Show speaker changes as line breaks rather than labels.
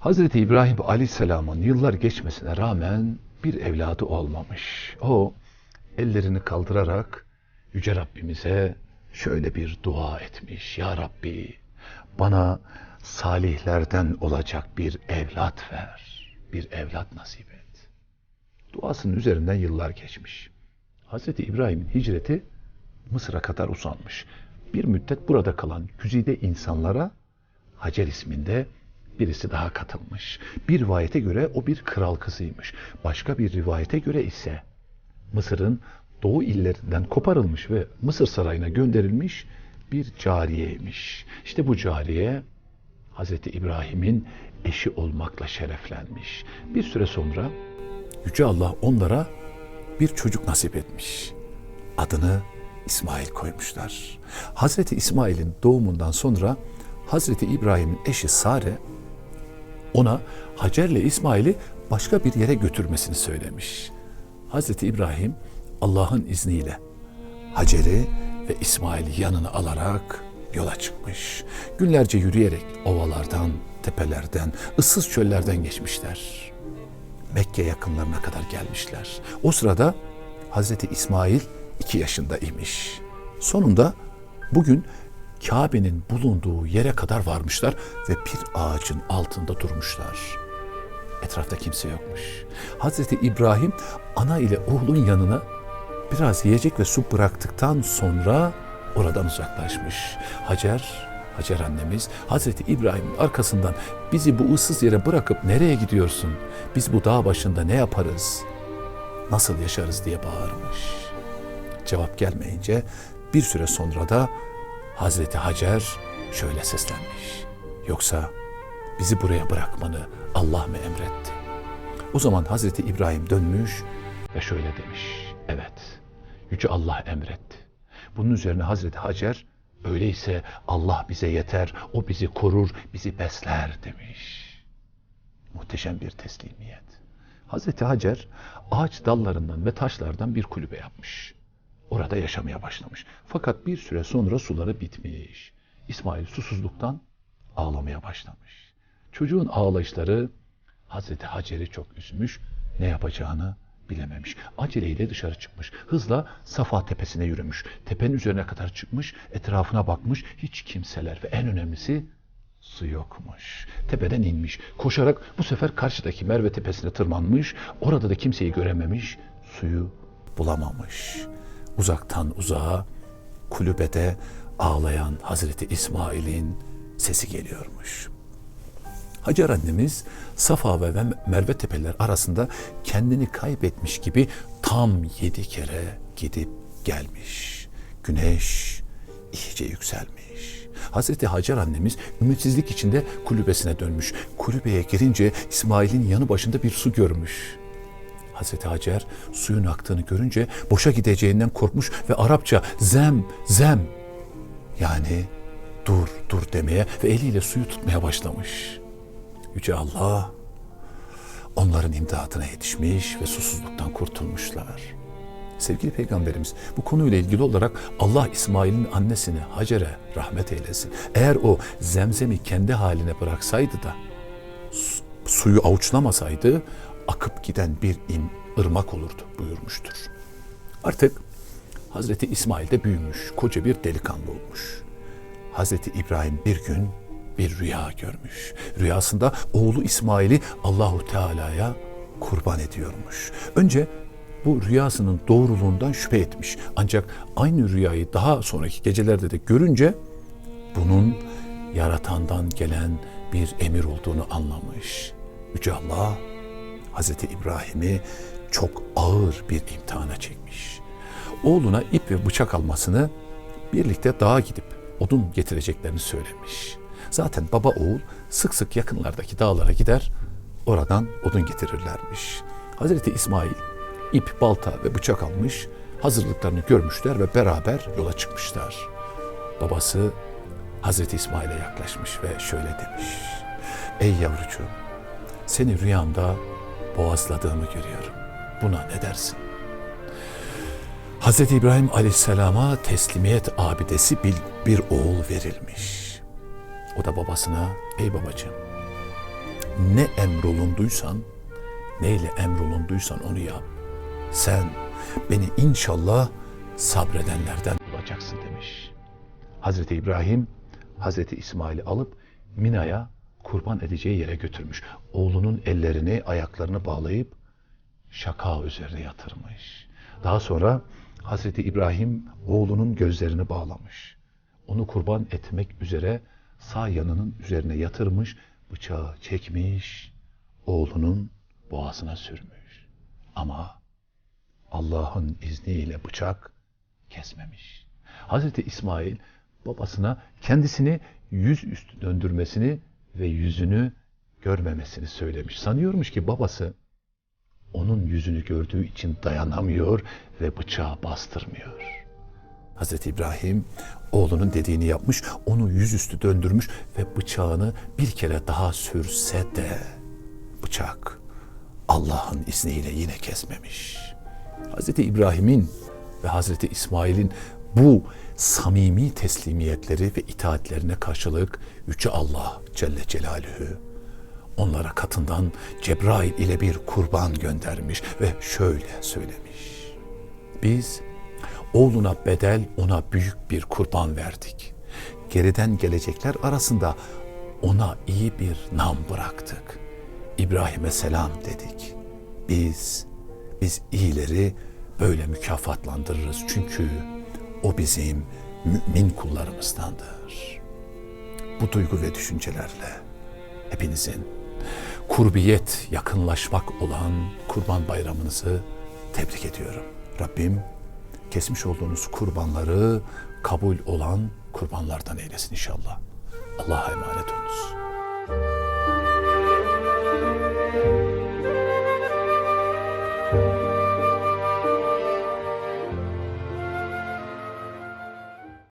Hazreti İbrahim Aleyhisselam'ın yıllar geçmesine rağmen bir evladı olmamış. O ellerini kaldırarak Yüce Rabbimize şöyle bir dua etmiş. Ya Rabbi bana salihlerden olacak bir evlat ver. Bir evlat nasip et. Duasının üzerinden yıllar geçmiş. Hazreti İbrahim'in hicreti Mısır'a kadar uzanmış. Bir müddet burada kalan güzide insanlara Hacer isminde birisi daha katılmış. Bir rivayete göre o bir kral kızıymış. Başka bir rivayete göre ise Mısır'ın doğu illerinden koparılmış ve Mısır sarayına gönderilmiş bir cariyeymiş. İşte bu cariye Hazreti İbrahim'in eşi olmakla şereflenmiş. Bir süre sonra Yüce Allah onlara bir çocuk nasip etmiş. Adını İsmail koymuşlar. Hazreti İsmail'in doğumundan sonra Hazreti İbrahim'in eşi Sare ona Hacer'le İsmail'i başka bir yere götürmesini söylemiş. Hazreti İbrahim Allah'ın izniyle Hacer'i ve İsmail'i yanına alarak yola çıkmış. Günlerce yürüyerek ovalardan, tepelerden, ıssız çöllerden geçmişler. Mekke yakınlarına kadar gelmişler. O sırada Hazreti İsmail iki yaşında imiş. Sonunda bugün Kabe'nin bulunduğu yere kadar varmışlar ve bir ağacın altında durmuşlar. Etrafta kimse yokmuş. Hazreti İbrahim ana ile oğlun yanına biraz yiyecek ve su bıraktıktan sonra oradan uzaklaşmış. Hacer, Hacer annemiz Hazreti İbrahim'in arkasından bizi bu ıssız yere bırakıp nereye gidiyorsun? Biz bu dağ başında ne yaparız? Nasıl yaşarız diye bağırmış. Cevap gelmeyince bir süre sonra da Hazreti Hacer şöyle seslenmiş. Yoksa bizi buraya bırakmanı Allah mı emretti? O zaman Hazreti İbrahim dönmüş ve şöyle demiş. Evet, Yüce Allah emretti. Bunun üzerine Hazreti Hacer öyleyse Allah bize yeter, o bizi korur, bizi besler demiş. Muhteşem bir teslimiyet. Hazreti Hacer ağaç dallarından ve taşlardan bir kulübe yapmış. Orada yaşamaya başlamış. Fakat bir süre sonra suları bitmiş. İsmail susuzluktan ağlamaya başlamış. Çocuğun ağlayışları Hazreti Hacer'i çok üzmüş, ne yapacağını bilememiş. Aceleyle dışarı çıkmış. Hızla Safa tepesine yürümüş. Tepenin üzerine kadar çıkmış, etrafına bakmış. Hiç kimseler ve en önemlisi su yokmuş. Tepeden inmiş. Koşarak bu sefer karşıdaki Merve tepesine tırmanmış. Orada da kimseyi görememiş. Suyu bulamamış. Uzaktan uzağa kulübede ağlayan Hazreti İsmail'in sesi geliyormuş. Hacer annemiz Safa ve Merve tepeler arasında kendini kaybetmiş gibi tam yedi kere gidip gelmiş. Güneş iyice yükselmiş. Hazreti Hacer annemiz ümitsizlik içinde kulübesine dönmüş. Kulübeye girince İsmail'in yanı başında bir su görmüş. Hazreti Hacer suyun aktığını görünce boşa gideceğinden korkmuş ve Arapça zem zem yani dur dur demeye ve eliyle suyu tutmaya başlamış. Yüce Allah onların imdadına yetişmiş ve susuzluktan kurtulmuşlar. Sevgili Peygamberimiz bu konuyla ilgili olarak Allah İsmail'in annesini Hacer'e rahmet eylesin. Eğer o zemzemi kendi haline bıraksaydı da su- suyu avuçlamasaydı akıp giden bir im, ırmak olurdu buyurmuştur. Artık Hazreti İsmail de büyümüş, koca bir delikanlı olmuş. Hazreti İbrahim bir gün bir rüya görmüş. Rüyasında oğlu İsmail'i Allahu Teala'ya kurban ediyormuş. Önce bu rüyasının doğruluğundan şüphe etmiş. Ancak aynı rüyayı daha sonraki gecelerde de görünce bunun yaratandan gelen bir emir olduğunu anlamış. Yüce Allah Hazreti İbrahim'i çok ağır bir imtihana çekmiş. Oğluna ip ve bıçak almasını birlikte dağa gidip odun getireceklerini söylemiş. Zaten baba oğul sık sık yakınlardaki dağlara gider, oradan odun getirirlermiş. Hazreti İsmail ip, balta ve bıçak almış, hazırlıklarını görmüşler ve beraber yola çıkmışlar. Babası Hazreti İsmail'e yaklaşmış ve şöyle demiş. Ey yavrucuğum, seni rüyamda boğazladığımı görüyorum. Buna ne dersin? Hz. İbrahim Aleyhisselam'a teslimiyet abidesi bir, bir oğul verilmiş. O da babasına, ey babacığım, ne emrolunduysan, neyle emrolunduysan onu yap. Sen beni inşallah sabredenlerden olacaksın demiş. Hazreti İbrahim, Hazreti İsmail'i alıp Mina'ya kurban edeceği yere götürmüş. Oğlunun ellerini, ayaklarını bağlayıp şaka üzerine yatırmış. Daha sonra Hazreti İbrahim oğlunun gözlerini bağlamış. Onu kurban etmek üzere sağ yanının üzerine yatırmış, bıçağı çekmiş, oğlunun boğazına sürmüş. Ama Allah'ın izniyle bıçak kesmemiş. Hazreti İsmail babasına kendisini yüzüstü döndürmesini ve yüzünü görmemesini söylemiş. Sanıyormuş ki babası onun yüzünü gördüğü için dayanamıyor ve bıçağı bastırmıyor. Hazreti İbrahim oğlunun dediğini yapmış, onu yüzüstü döndürmüş ve bıçağını bir kere daha sürse de bıçak Allah'ın izniyle yine kesmemiş. Hazreti İbrahim'in ve Hazreti İsmail'in bu samimi teslimiyetleri ve itaatlerine karşılık Yüce Allah Celle Celaluhu onlara katından Cebrail ile bir kurban göndermiş ve şöyle söylemiş. Biz oğluna bedel ona büyük bir kurban verdik. Geriden gelecekler arasında ona iyi bir nam bıraktık. İbrahim'e selam dedik. Biz, biz iyileri böyle mükafatlandırırız çünkü o bizim mümin kullarımızdandır. Bu duygu ve düşüncelerle hepinizin kurbiyet, yakınlaşmak olan Kurban Bayramınızı tebrik ediyorum. Rabbim kesmiş olduğunuz kurbanları kabul olan kurbanlardan eylesin inşallah. Allah'a emanet olunuz.